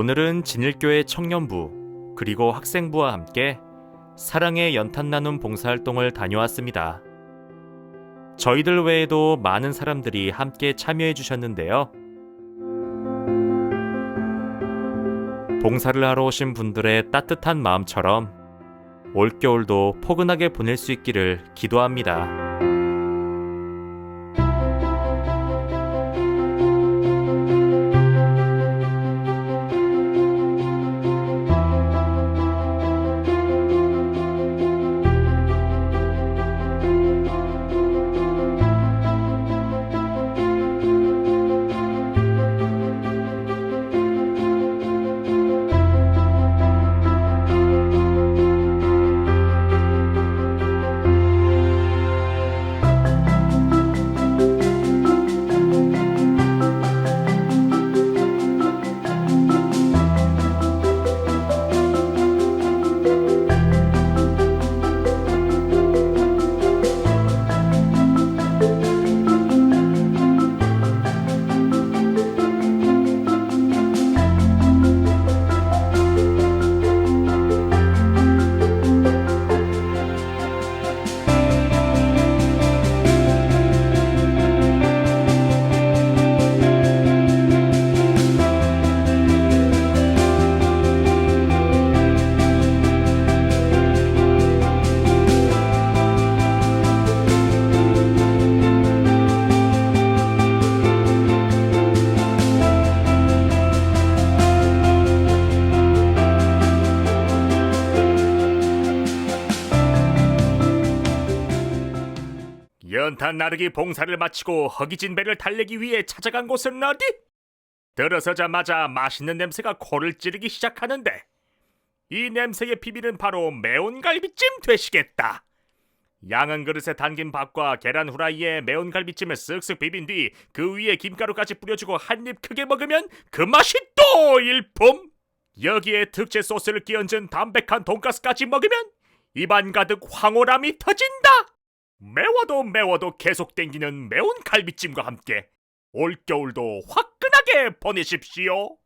오늘은 진일교회 청년부 그리고 학생부와 함께 사랑의 연탄 나눔 봉사활동을 다녀왔습니다. 저희들 외에도 많은 사람들이 함께 참여해 주셨는데요. 봉사를 하러 오신 분들의 따뜻한 마음처럼 올겨울도 포근하게 보낼 수 있기를 기도합니다. 연탄 나르기 봉사를 마치고 허기진 배를 달래기 위해 찾아간 곳은 어디? 들어서자마자 맛있는 냄새가 코를 찌르기 시작하는데 이 냄새의 비밀은 바로 매운 갈비찜 되시겠다. 양은 그릇에 담긴 밥과 계란 후라이에 매운 갈비찜을 쓱쓱 비빈 뒤 그 위에 김가루까지 뿌려주고 한 입 크게 먹으면 그 맛이 또 일품. 여기에 특제 소스를 끼얹은 담백한 돈가스까지 먹으면 입안 가득 황홀함이 터진다. 매워도 매워도 계속 땡기는 매운 갈비찜과 함께 올겨울도 화끈하게 보내십시오.